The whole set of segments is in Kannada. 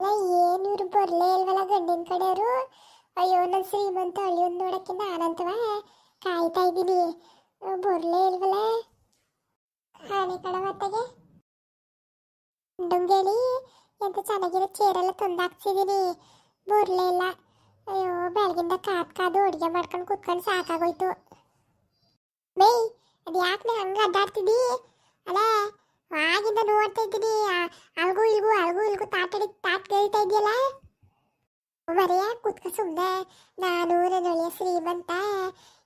ಏನು ಇವ್ರು ಬರ್ಲೇ ಇಲ್ವಲ್ಲ ಗಂಡಿನ ಕಡೆಯವರು? ಅಯ್ಯೋ ನನ್ನ ಶ್ರೀಮಂತ ಅಳಿಯೋದು ನೋಡಕ್ಕಿಂತ ಆನಂತವ ಕಾಯ್ತಾ ಇದ್ದೀನಿ. ಬರ್ಲೇ ಇಲ್ವಲ್ಲ? ಹಾನಿ ಕಡ ಮತ್ತಾಗೆ ಡುಂಗೇಳಿ ಎಂತ ಚೆನ್ನಾಗಿರೋ ಚೇರೆಲ್ಲ ತಂದಾಕ್ಸಿದ್ದೀನಿ ಬರ್ಲೇ ಇಲ್ಲ. ಅಯ್ಯೋ, ಬೆಳಗಿಂದ ಕಾದ್ ಕಾದು ಅಡುಗೆ ಮಾಡ್ಕೊಂಡು ಕುತ್ಕೊಂಡು ಸಾಕಾಗೋಯ್ತು. ಮೇಯ್, ಅದು ಯಾಕೆ ಹಂಗೆ ಅಡ್ಡಾಡ್ತಿದ್ದಿ ಅಲ್ಲ, ಆಗಿಂದ ನೋಡ್ತಾ ಇದ್ದೀನಿ. ಅಲ್ಗೂ ಇಲ್ಗೂ ಅಲ್ಗೂ ಇಲ್ಗೂ ತಾಟಡಿ ಇದೆಯಲ್ಲ ಬರೆಯ ಕುತ್ಕ ಸುಮ್ಮನೆ ನಾನು ನನ್ನ ಒಳ್ಳೆಯ ಶ್ರೀಮಂತ,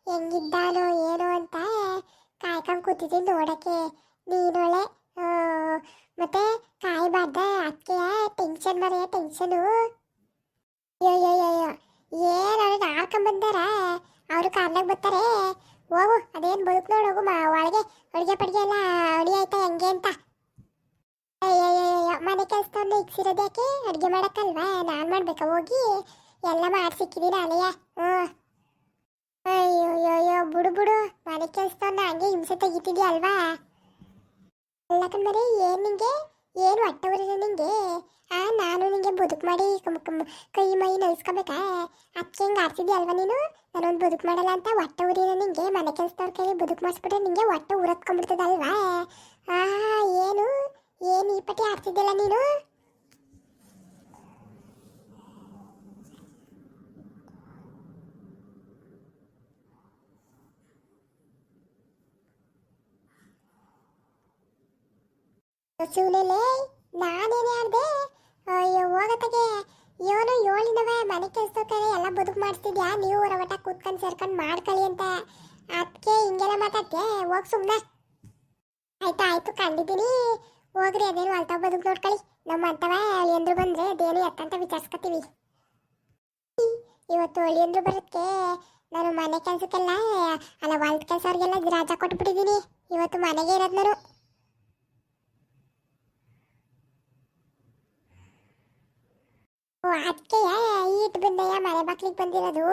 ಹೆಂಗಿದ್ದಾನೋ ಏನೋ ಅಂತ ಕಾಯ್ಕೊಂಡು ಕೂತಿದ್ದೀನಿ ನೋಡಕ್ಕೆ. ನೀನೊಳೆ ಮತ್ತೆ ಕಾಯ್ಬಾರ್ದ ಅದಕ್ಕೆ ಟೆನ್ಷನ್ ಬರೆಯ ಟೆನ್ಷನು ಅಯ್ಯೋ ಏನು ಅವ್ರಿಗೆ ಆಡ್ಕೊಂಬಂದಾರ ಅವರು ಕಾರ್ನಾಗ ಬರ್ತಾರೆ. ಹೋಗು, ಅದೇನು ಬದುಕು ನೋಡೋಗು ಮಾ, ಒಳಗೆ, ಅಡುಗೆ ಪಡಿಗೆ ಎಲ್ಲ ಅಡಿ ಆಯ್ತಾ ಹೆಂಗೆ ಅಂತ. ಅಯ್ಯಯ್ಯಯ್ಯೋ ಮನೆ ಕೆಲಸದವ್ರನ್ನ ಇಕ್ಸಿರೋದ್ಯಾಕೆ ಅಡುಗೆ ಮಾಡಕ್ಕಲ್ವಾ? ನಾನು ಮಾಡ್ಬೇಕಾ? ಹೋಗಿ ಎಲ್ಲ ಮಾಡಿ ಸಿಕ್ಕಿದ್ದೀನಿ ಅಲೆಯ ಹ್ಞೂ. ಅಯ್ಯೋ ಬುಡು ಬುಡು. ಮನೆ ಕೆಲಸದವ್ರನ್ನ ಹಂಗೆ ಹಿಂಸೆ ತೆಗಿತಿದ್ಯಾ ಅಲ್ವಾ? ಅಲ್ಲ ಕಣ್ಮರಿ, ಏನು ನಿಂಗೆ? ಏನು ಹೊಟ್ಟೆ ನಿಂಗೆ? ಆ, ನಾನು ನಿಂಗೆ ಬದುಕು ಮಾಡಿ ಕೈ ಮೈ ನಲ್ಸ್ಕೊಬೇಕಾ ಅದಕ್ಕೆ ಹಿಂಗೆ ಆಡ್ತಿದ್ಯಾ ಅಲ್ವಾ ನೀನು? ನಾನೊಂದು ಬದುಕು ಮಾಡಲ್ಲ ಅಂತ ಹೊಟ್ಟೆ ಊರಿನ ನಿಂಗೆ ಮನೆ ಕೆಲಸದವ್ರ ಕೈಲಿ ಬದುಕು ಮಾಡಿಸ್ಬಿಟ್ರೆ ನಿಂಗೆ ಹೊಟ್ಟೆ ಉರತ್ಕೊಂಡ್ಬಿಡ್ತದಲ್ವಾ ಆ, ಏನು? ಏನು ಈ ಪಟಿ ಆಡ್ತಿದ್ದಿಲ್ಲ ನೀನು? ಶಿವನೇಲೆ ನಾನೇನೇ ಆಡ್ದೆ ಅಯ್ಯೋ, ಹೋಗತ್ತಗೆ. ಇವನು ಏಳಿನವ, ಮನೆ ಕೆಲಸಕ್ಕೆ ಎಲ್ಲಾ ಬದುಕು ಮಾಡಿಸ್ತಿದ್ಯಾ? ನೀವು ಹೊರವಟ ಕೂತ್ಕೊಂಡು ಸೇರ್ಕೊಂಡು ಮಾಡ್ಕೊಳ್ಳಿ ಅಂತ. ಅದಕ್ಕೆ ಹಿಂಗೆಲ್ಲ ಮಾತಾಡ್ತೆ ಹೋಗ್ ಸುಮ್ಮನೆ ಆಯ್ತಾ, ಆಯ್ತು, ಕಂಡಿದ್ದೀನಿ. ಹೋಗ್ರಿ ಅದೇನು ಅಲ್ತಾ ಬದುಕು ನೋಡ್ಕೊಳ್ಳಿ ನಮ್ಮ ಅಂತವ ಅಳಿಯಂದ್ರು ಬಂದ್ರೆ ಅದೇನು ಎತ್ತಂತ ವಿಚಾರಿಸ್ಕೊತೀವಿ. ಇವತ್ತು ಅಳಿಯಂದ್ರು ಬರೋದಕ್ಕೆ ನಾನು ಮನೆ ಕೆಲಸಕ್ಕೆಲ್ಲ ಅಲ್ಲ ಹೊಲ್ದ ಕೆಲಸ ಅವ್ರಿಗೆಲ್ಲ ರಾಜ ಕೊಟ್ಬಿಟ್ಟಿದ್ದೀನಿ ಇವತ್ತು ಮನೆಗೆ ಇರೋದು ನಾನು ಅದಕ್ಕೆ ಈಟ್ ಬಂದಯ್ಯ ಮನೆ ಬಾಕ್ಲಿಗೆ ಬಂದಿರೋದು.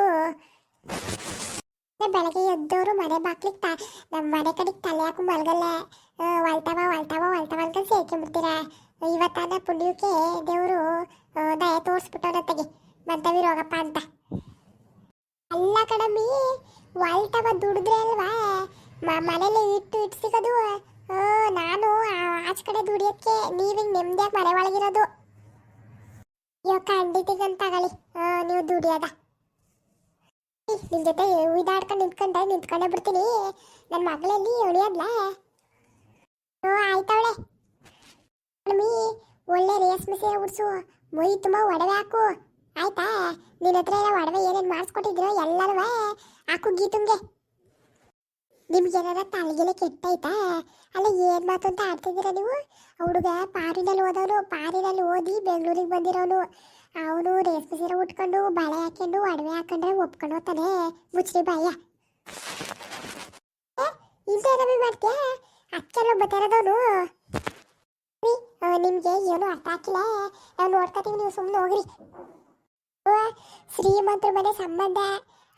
ಬೆಳಗ್ಗೆ ಎದ್ದವರು ಮನೆ ಬಾಕ್ಲಿಗೆ ತ ನಮ್ಮ ಮನೆ ಕಡೆಗೆ ತಲೆ ಹಾಕು ಮಲ್ಗಲ್ಲ ಆ, ಹೊಲ್ತಾವ ಹೊಲ್ತಾವ. ಸೇರ್ಕೊಂಡ್ಬಿಡ್ತೀರ ಇವತ್ತಾದ ಪುಣ್ಯಕ್ಕೆ ದೇವರು ದಯ ತೋರಿಸ್ಬಿಟ್ಟವನತ್ತಗೆ ಬಂತವಿ ರೋಗಪ್ಪ ಅಂತ. ಅಲ್ಲ ಕಡಮಿ ವಾಲ್ಟವ ದುಡಿದ್ರೆ ಅಲ್ವಾ? ಮನೇಲಿ ಇಟ್ಟು ಇಟ್ಟು ಸಿಗೋದು ನಾನು ಆಚಕಡೆ ಆಚೆ ಕಡೆ ದುಡಿಯೋಕ್ಕೆ ನೀವಿಂಗ್ ನೆಮ್ಮದಿಯಾಗಿ ಮನೆ ಒಳಗಿರೋದು. ಅಯ್ಯೋ, ಖಂಡಿತಿಗಂತ ನೀವು ದುಡಿಯೋದ. ನಿನ್ ಜೊತೆ ಉಯ್ದಾಡ್ಕೊಂಡು ನಿಂತ್ಕೊಂಡೆ, ನಿಂತ್ಕೊಂಡೇ ಬಿಡ್ತೀನಿ. ನನ್ನ ಮಗಳಲ್ಲಿ ಓ, ಆಯ್ತವಳೆ. ಮಮ್ಮಿ, ಒಳ್ಳೆ ರೇಷ್ಮೆ ಸೀರೆ ಉಡ್ಸು ಮೈ ತುಂಬ ಒಡವೆ ಹಾಕು. ಆಯ್ತಾ? ನಿನ್ನ ಹತ್ರ ಎಲ್ಲ ಒಡವೆ ಏನೇನು ಮಾಡಿಸ್ಕೊಟ್ಟಿದ್ರು ಎಲ್ಲರೂ ಹಾಕು ಗೀತುಂಗೆ. ನಿಮ್ಗೆ ಏನಾರ ತಲೆಗೆಲೆ ಕೆಟ್ಟೈತಾ? ಅಲ್ಲ, ಏನು ಮಾತು ಅಂತ ಆಡ್ತಿದ್ದೀರಾ ನೀವು? ಹುಡುಗ ಪಾರಿನಲ್ಲಿ ಓದೋನು ಪಾರಿನಲ್ಲಿ ಓದಿ ಬೆಂಗಳೂರಿಗೆ ಬಂದಿರೋನು. ಅವನು ರೇಷ್ಮೆ ಸೀರೆ ಉಟ್ಕೊಂಡು, ಬಳೆ ಹಾಕೊಂಡು, ಒಡವೆ ಹಾಕೊಂಡ್ರೆ ಒಪ್ಕೊಂಡು ಹೋಗ್ತಾನೆ. ಮುಚ್ಚ್ರಿ ಬಾಯ. ಇಂತೇನವಿ ಮಾಡ್ತೀಯ? ಅಕ್ಕೆಲ್ಲ ಬತ್ತಿರೋದವನು ನಿಮ್ಗೆ ಏನು ಅರ್ಥ ಆಗಿಲ್ಲ ನಾವು ನೋಡ್ಕೊತೀವಿ, ನೀವು ಸುಮ್ಮನೆ ಹೋಗ್ರಿ. ಶ್ರೀಮಂತರ ಮನೆ ಸಂಬಂಧ.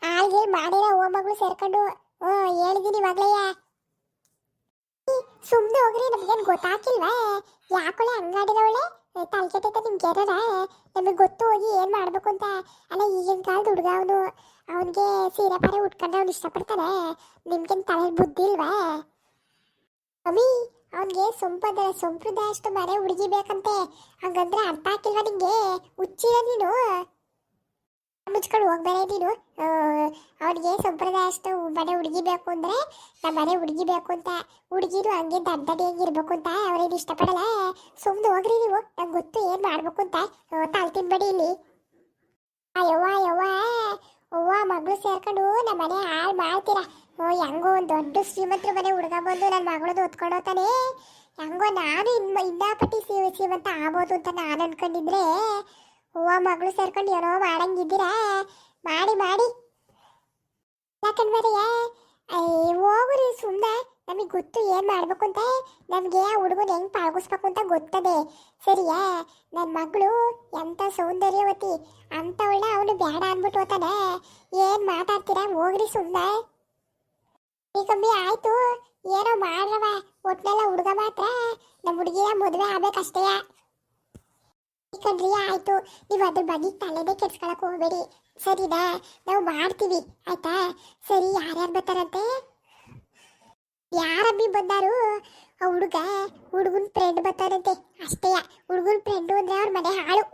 ಆಳ್ಗೆ ಮಾಡಿರೋ ಓ ಮಗಳು ಸೇರ್ಕೊಂಡು, ಓ, ಹೇಳಿದೀನಿ ಇವಾಗ್ಲಯ್ಯ ಸುಮ್ಮನೆ ಹೋಗ್ರಿ, ನಮ್ಗೇನು ಗೊತ್ತಾಗಿಲ್ವಾ ಯಾಕೊಳೆ ಹಂಗಾಡಿದವಳೆ ತಲೆ ಕೆಟ್ಟೈತೆ ನಿಮ್ಗೆ ಏನಾರ ನಮಗೆ ಗೊತ್ತು ಹೋಗಿ ಏನು ಮಾಡಬೇಕು ಅಂತ. ಅಲ್ಲ, ಈಗಿನ ಕಾಲದ ಹುಡುಗ ಅವನು, ಅವನಿಗೆ ಸೀರೆ ಪಾರೆ ಉಟ್ಕೊಂಡ್ರೆ ಅವ್ನು ಇಷ್ಟಪಡ್ತಾನೆ. ನಿಮ್ಗೇನು ತಲೆ ಬುದ್ಧಿ ಇಲ್ವಾ? ಅಮ್ಮಿ ಅವನಿಗೆ ಸಂಪ್ರದಾಯ ಅಷ್ಟು ಮನೆ ಹುಡುಗಿ ಬೇಕಂತೆ ಹಂಗಂದ್ರೆ ಅರ್ಥ ಆಗಿಲ್ವಾ ನಿಂಗೆ? ಹುಚ್ಚಿರ ನೀನು. ಮುಚ್ಕೊಂಡು ಹೋಗ್ಬೇರೆ ನೀನು. ಅವನಿಗೆ ಸಂಪ್ರದಾಯ ಅಷ್ಟು ಮನೆ ಹುಡುಗಿ ಬೇಕು ಅಂದ್ರೆ ನಮ್ಮ ಮನೆ ಹುಡುಗಿ ಬೇಕು ಅಂತ. ಹುಡುಗಿರು ಹಂಗೆ ದಡ್ಡಡಿ ಇರ್ಬೇಕು ಅಂತ. ಅವ್ರೇನು ಇಷ್ಟಪಡಲ್ಲ. ಸುಮ್ಮನೆ ಹೋಗ್ರಿ ನೀವು. ನಂಗೆ ಗೊತ್ತು ಏನು ಮಾಡ್ಬೇಕು ಅಂತ. ತಾಲ್ ತಿನ್ಬೇಡಿ ಇಲ್ಲಿ. ಅಯ್ಯವ್ವ ಅಯ್ಯವ್ವ. ಅವ್ವ, ಮಗಳು ಸೇರ್ಕೊಂಡು ನಮ್ಮ ಮನೆ ಹಾಳು ಮಾಡ್ತೀರಾ? ಹೆಂಗೋ ಒಂದು ದೊಡ್ಡ ಶ್ರೀಮಂತರ ಮನೆ ಹುಡುಗ ಬಂದು ನನ್ನ ಮಗಳದು ಓದ್ಕೊಂಡೋತಾನೆ ಹೆಂಗೋ ನಾನು ಇನ್ ಇನ್ನಾಪಟ್ಟಿ ಶ್ರೀ, ಶ್ರೀಮಂತ ಆಗ್ಬೋದು ಅಂತ ನಾನು ಅನ್ಕೊಂಡಿದ್ರೆ, ಹೂವ ಮಗಳು ಸೇರ್ಕೊಂಡು ಏನೋ ಮಾಡಂಗಿದ್ದೀರಾ? ಮಾಡಿ ಮಾಡಿ. ಯಾಕಂದ್ರೆ ಹೋಗ್ರಿ ಸುಮ್ಮನೆ ನಮಗೆ ಗೊತ್ತು ಏನು ಮಾಡಬೇಕು ಅಂತ. ನಮಗೆ ಆ ಹುಡುಗನ ಹೆಂಗೆ ಪಾಲ್ಗಿಸ್ಬೇಕು ಅಂತ ಗೊತ್ತದೆ. ಸರಿಯಾ? ನನ್ನ ಮಗಳು ಎಂಥ ಸೌಂದರ್ಯವತಿ. ಅಂಥವಳ ಅವನು ಬೇಡ ಅಂದ್ಬಿಟ್ಟು ಹೋತಾನೆ ಏನು ಮಾತಾಡ್ತೀರಾ? ಹೋಗ್ರಿ ಸುಮ್ಮನೆ ಕಮ್ಮಿ ಆಯ್ತು. ಏನೋ ಮಾಡ್ರವ. ಒಟ್ನೆಲ್ಲ ಹುಡುಗ ಮಾತ್ರ. ನಮ್ಮ ಹುಡುಗಿಯ ಮದುವೆ ಆಗ್ಬೇಕಷ್ಟೇ. ಕಣ್ರಿ ಆಯ್ತು. ನೀವು ಅದ್ರ ಬಗ್ಗೆ ತಲೆನೇ ಕೆಡ್ಸ್ಕೊಳಕ್ ಹೋಗ್ಬೇಡಿ. ಸರಿನಾ? ನಾವು ಮಾಡ್ತೀವಿ. ಆಯ್ತಾ? ಸರಿ, ಯಾರ್ಯಾರು ಬರ್ತಾರಂತೆ? ಯಾರಬ್ಬಿ ಬಂದಾರು? ಆ ಹುಡುಗ, ಹುಡುಗನ ಫ್ರೆಂಡ್ ಬರ್ತಾರಂತೆ ಅಷ್ಟೇ. ಹುಡುಗನ ಫ್ರೆಂಡು ಅಂದ್ರೆ ಅವ್ರ ಮನೆ ಹಾಳು.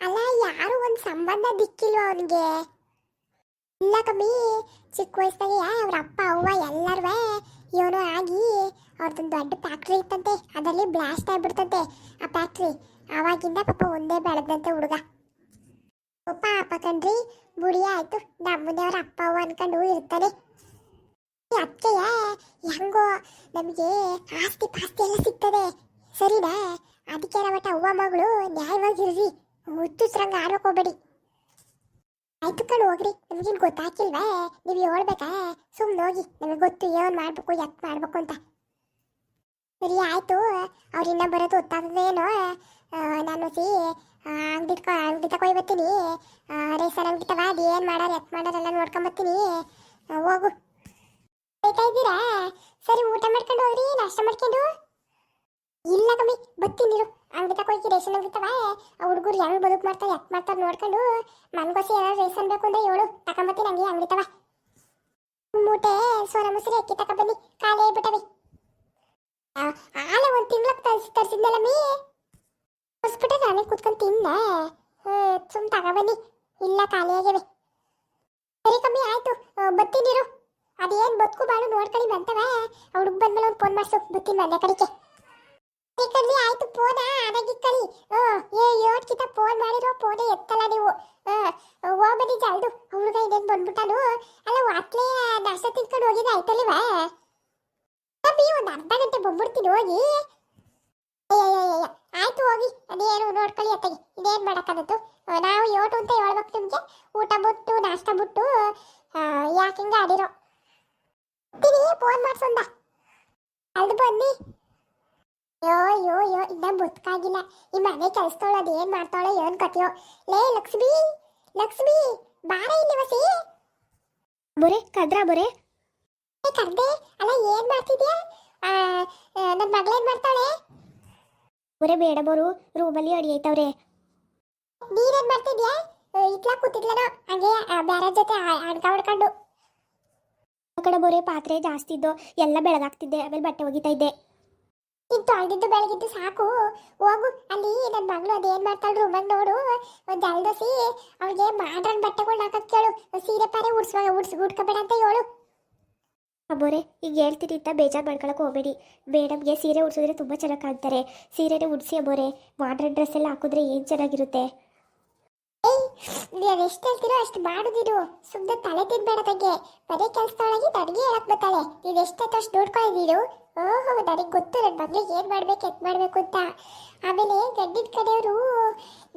ಅಲ್ಲ, ಯಾರು ಒಂದು ಸಂಬಂಧ ದಿಕ್ಕಿಲ್ವ ಅವನಿಗೆ? ಇಲ್ಲ ಕಮ್ಮಿ, ಚಿಕ್ಕ ವಯಸ್ಸಲ್ಲಿ ಅವ್ರ ಅಪ್ಪ, ಅವ್ವ ಎಲ್ಲರೂ ಇವನು ಆಗಿ ಅವ್ರದ್ದೊಂದು ದೊಡ್ಡ ಫ್ಯಾಕ್ಟ್ರಿ ಇತ್ತಂತೆ, ಅದರಲ್ಲಿ ಬ್ಲಾಸ್ಟ್ ಆಗಿಬಿಡ್ತಂತೆ ಆ ಫ್ಯಾಕ್ಟ್ರಿ ಆವಾಗಿಂದ ಪಾಪ ಒಂದೇ ಬೆಳೆದಂತೆ ಹುಡುಗ. ಪಾಪ ಕಣ್ರಿ ಬುಡಿ ಆಯ್ತು. ನಮ್ಮನೆ ಅವ್ರ ಅಪ್ಪ, ಅವ್ವ ಅನ್ಕೊಂಡು ಇರ್ತಾನೆ. ಅತ್ತೆಯ ಹೆಂಗೋ ನಮಗೆ ಆಸ್ತಿ ಪಾಸ್ತಿ ಎಲ್ಲ ಸಿಗ್ತದೆ. ಸರಿನಾ? ಅದಕ್ಕೆ ನಮ್ಮ ಅವ್ವ, ಮಗಳು ನ್ಯಾಯವಾಗಿರ್ರಿ. ಹುಚ್ಚುಸ್ರಂಗ ಸರಂಗ ಹೋಗ್ಬೇಡಿ. ಆಯ್ತು ಕಣ್ ಹೋಗ್ರಿ ನಮಗೇನು ಗೊತ್ತಾಗಿಲ್ವೇ ನೀವು ಹೇಳ್ಬೇಕಾ? ಸುಮ್ಮನೆ ಹೋಗಿ. ನಮಗೆ ಗೊತ್ತು, ಏನು ಮಾಡಬೇಕು ಯಾಕೆ ಮಾಡಬೇಕು ಅಂತ. ಸರಿ, ಆಯಿತು. ಅವ್ರಿನ್ನ ಬರೋದು ಗೊತ್ತಾಗದೇನೋ ನಾನು ಸಿ ಅಂಗಡಿ ಅಂಗಡಿ ತಗೊಯ್ ಬರ್ತೀನಿ. ರೇಷನ್ ಅಂಗಡಿ ತಗ, ಅದು ಏನು ಮಾಡಾರ ಎತ್ ಮಾಡೋರೆಲ್ಲ ನೋಡ್ಕೊಂಬರ್ತೀನಿ ಹೋಗು. ಬೇಕಾ ಇದ್ದೀರಾ? ಸರಿ, ಊಟ ಮಾಡ್ಕೊಂಡು ಹೋಗ್ರಿ, ನಾಷ್ಟ ಮಾಡ್ಕೊಂಡು. ಇಲ್ಲ ಕಮ್ಮಿ, ಬರ್ತೀನಿ ಅಂಗಡಿ ಹೋಗಿ ರೇಷನ್ ಅಂಗಡಿ ತಗ ಆ ಹುಡುಗರು ಹೆಂಗ್ ಬದುಕು ಮಾಡ್ತಾರೆ ಯಾಕೆ ಮಾಡ್ತಾರೆ ನೋಡ್ಕೊಂಡು ಮನ್ಗೋಸಿ ಏನಾದ್ರು ರೇಷನ್ ಬೇಕು ಅಂದ್ರೆ ಹೇಳು ತಗೊಂಬತ್ತೀನಿ ಹಂಗೆ ಅಂಗಡಿ ತಗ ಮೂಟೆ ಸೋನ ಮುಸುರಿ ಅಕ್ಕಿ ತಗೊಂಬನ್ನಿ ಖಾಲಿ ಆಗ್ಬಿಟ್ಟವಿ. ಆಲೆ ಒಂದು ತಿಂಗಳ ತರಿಸಿ ತರಿಸಿದ್ನಲ್ಲ ಮೀ? ಹೊಸ್ಬಿಟ್ಟೆ ನಾನೇ ಕೂತ್ಕೊಂಡು ತಿನ್ನ ಸುಮ್ ತಗೊಬನ್ನಿ ಇಲ್ಲ ಖಾಲಿ ಆಗಿವೆ ಸರಿ ಕಮ್ಮಿ ಆಯ್ತು ಆ, ಬರ್ತೀನಿರು ಅದೇನು ಬದುಕು ಬಾಳು ನೋಡ್ಕೊಳ್ಳಿ ಬಂತವ ಹುಡುಗ ಬಂದ್ಮೇಲೆ ಅವ್ನು ಫೋನ್ ಮಾಡ್ಸು ಬರ್ತೀನಿ ಮನೆ ಕಡೆಗೆ ಕಡ್ಲಿ ಆಯ್ತು ಫೋನ ಅದಾಗಿಕ್ಕಳಿ ಏ ಯೋಟ್ಕಿತ ಫೋನ್ ಮಾಡಿರೋ ಫೋನೇ ಎತ್ತಲ್ಲ ನೀವು. ಹೋಗ್ಬನ್ನಿ ಜಲ್ದು ಹುಡುಗ ಇದೇನು ಬಂದ್ಬಿಟ್ಟಾನು. ಅಲ್ಲ ವಾಟ್ಲೇ ನಾಷ್ಟ ತಿನ್ಕೊಂಡು ಹೋಗಿದ್ದೆ ಆಯ್ತಲ್ವಾ ಅಬ್ಬಿ ಒಂದು ಅರ್ಧ ಗಂಟೆ ಬಂದ್ಬಿಡ್ತೀನಿ, ಹೋಗಿ. ಆಯ್ತು, ಹೋಗಿ. ಅದೇನು ನೋಡ್ಕೊಳ್ಳಿ ಅತ್ತಗೆ. ಇದೇನು ಮಾಡೋಕ್ಕಾಗತ್ತು ನಾವು ಯೋಟು ಅಂತ ಹೇಳ್ಬೇಕು ನಿಮಗೆ. ಊಟ ಬಿಟ್ಟು, ನಾಷ್ಟ ಬಿಟ್ಟು ಯಾಕೆ ಹಿಂಗೆ ಆಡಿರೋ? ಫೋನ್ ಮಾಡ್ಸೊಂದ ಅಲ್ಲಿ ಬನ್ನಿ. ಅಯ್ಯೋ ಅಯ್ಯೋ ಅಯ್ಯೋ ಇನ್ನ ಬದುಕಾಗಿಲ್ಲ. ಈ ಮನೆ ಕೆಲ್ಸದವಳು ಅದು ಏನ್ ಮಾಡ್ತಾಳೋ ಏನು ಕತೆಯೋ ಲೇ ಲಕ್ಷ್ಮಿ ಲಕ್ಷ್ಮಿ ಬಾರ ಇಲ್ಲಿ ವಸಿ ಬೊರೆ ಕದ್ರ ಬೊರೆ. ಕರ್ದೆ ಅಲ್ಲ ಏನ್ ಮಾಡ್ತಿದ್ಯಾ? ನನ್ನ ಮಗಳೇನ್ ಮಾಡ್ತಾಳೆ? ಬೊರೆ ಬೇಡ ಬೋರು ರೂಮಲ್ಲಿ ಅಡಿ ಐತವ್ರೆ. ನೀರೇನ್ ಮಾಡ್ತಿದ್ಯಾ? ಇಟ್ಲಾ ಕೂತಿದ್ಲನೋ? ಹಂಗೆ ಬೇರೆ ಜೊತೆ ಅಡ್ಕ ಹೊಡ್ಕೊಂಡು. ಆ ಕಡೆ ಬೊರೆ ಪಾತ್ರೆ ಜಾಸ್ತಿ ಇದ್ದು ಎಲ್ಲ ಬೆಳಗಾಗ್ತಿದ್ದೆ ಆಮೇಲೆ ಬಟ್ಟೆ ಒಗಿತಾ ಇದ್ದೆ. ನೀನ್ ತೊಳೆದಿದ್ದು ಬೆಳಗಿದ್ದು ಸಾಕು. ಹೋಗು, ಅಲ್ಲಿ ನನ್ನ ಮಗಳು ಅದೇನು ಮಾಡ್ತಾಳು ರೂಮಾಗ ನೋಡು. ಒಂದು ಜಲ್ದೋಸಿ ಅವಳಿಗೆ ಮಾಡ್ರನ್ ಬಟ್ಟೆಗಳು ಹಾಕಕ್ ಕೇಳು. ಸೀರೆ ಪಾರೆ ಉಡ್ಸ್ವ, ಉಡ್ಸ್, ಉಡ್ಕೋಬೇಡ ಅಂತ ಹೇಳು. ಅಬ್ಬೋರೆ ಈಗ ಹೇಳ್ತೀರಿ ಅಂತ ಬೇಜಾರು ಮಾಡ್ಕೊಳಕ್ಕೆ ಹೋಗಬೇಡಿ. ಮೇಡಮ್ಗೆ ಸೀರೆ ಉಡ್ಸಿದ್ರೆ ತುಂಬ ಚೆನ್ನಾಗಿ ಕಾಣ್ತಾರೆ. ಸೀರೆನೇ ಉಡಿಸಿ ಬೋರೆ ಮಾಡ್ರನ್ ಡ್ರೆಸ್ ಎಲ್ಲ ಹಾಕಿದ್ರೆ ಏನು ಚೆನ್ನಾಗಿರುತ್ತೆ? ನೀವ್ ಎಷ್ಟು ಹೇಳ್ತೀರೋ ಅಷ್ಟು ಮಾಡುದಿರು. ಸುಮ್ಮನೆ ತಲೆ ತಿನ್ಬೇಡ ಬಗ್ಗೆ. ಬರೀ ಕೆಲಸದೊಳಗೆ ನನಗೆ ಹೇಳಕ್ ಬರ್ತಾಳೆ. ನೀನ್ ಎಷ್ಟೊತ್ತು ಅಷ್ಟು ನೋಡ್ಕೊಂಡಿದ್ದೀರು ಓಹೋ ನನಗೆ ಗೊತ್ತು ನನ್ನ ಮಗಳಿಗೆ ಏನು ಮಾಡ್ಬೇಕು ಎತ್ ಮಾಡ್ಬೇಕು ಅಂತ. ಆಮೇಲೆ ಗಂಡಿನ ಕಡೆಯವರು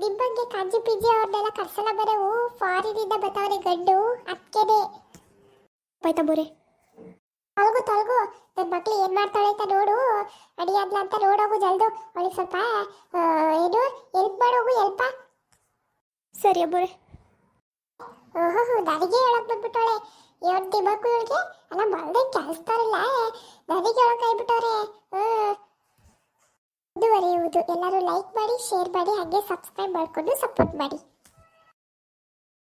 ನಿಮ್ಮ ಬಗ್ಗೆ ಕಾಂಜಿ ಪಿಂಜಿ ಅವ್ರನ್ನೆಲ್ಲ ಕರ್ಸಲ್ಲ ಬರೋವು ಫಾರಿನಿಂದ ಬರ್ತಾವ್ರೆ ಗಂಡು. ಅದಕ್ಕೇನೆ ಆಯ್ತಾ ಬೋರೆ ತೊಳಗು ತೊಳಗು. ನನ್ನ ಮಕ್ಳು ಏನ್ ಮಾಡ್ತಾಳೆ ಅಂತ ನೋಡು. ಅಡಿ ಅದ್ಲ ಅಂತ ನೋಡೋಗು ಜಲ್ದು. ಅವಳಿಗೆ ಸ್ವಲ್ಪ ಏನು ಎಲ್ಪ್ ಮಾಡೋಗು ಎಲ್ಪ. ಸರಿ ಬೋರೆ ಓಹೋ ನನಗೆ ಹೇಳಕ್ ಬಂದ್ಬಿಟ್ಟವಳೆ. ಇವನ್ ದಿಮಾಕು ಇವಳಿಗೆ ಅಲ್ಲ, ಮಲ್ದೆ ಕೆಲ್ಸ್ತಾರಲ್ಲ ನನಗೆ ಹೇಳಕ್ ಆಗ್ಬಿಟ್ಟವ್ರೆ ಮುಂದುವರಿಯುವುದು. ಎಲ್ಲರೂ ಲೈಕ್ ಮಾಡಿ ಶೇರ್ ಮಾಡಿ, ಹಾಗೆ ಸಬ್ಸ್ಕ್ರೈಬ್ ಮಾಡ್ಕೊಂಡು ಸಪೋರ್ಟ್ ಮಾಡಿ.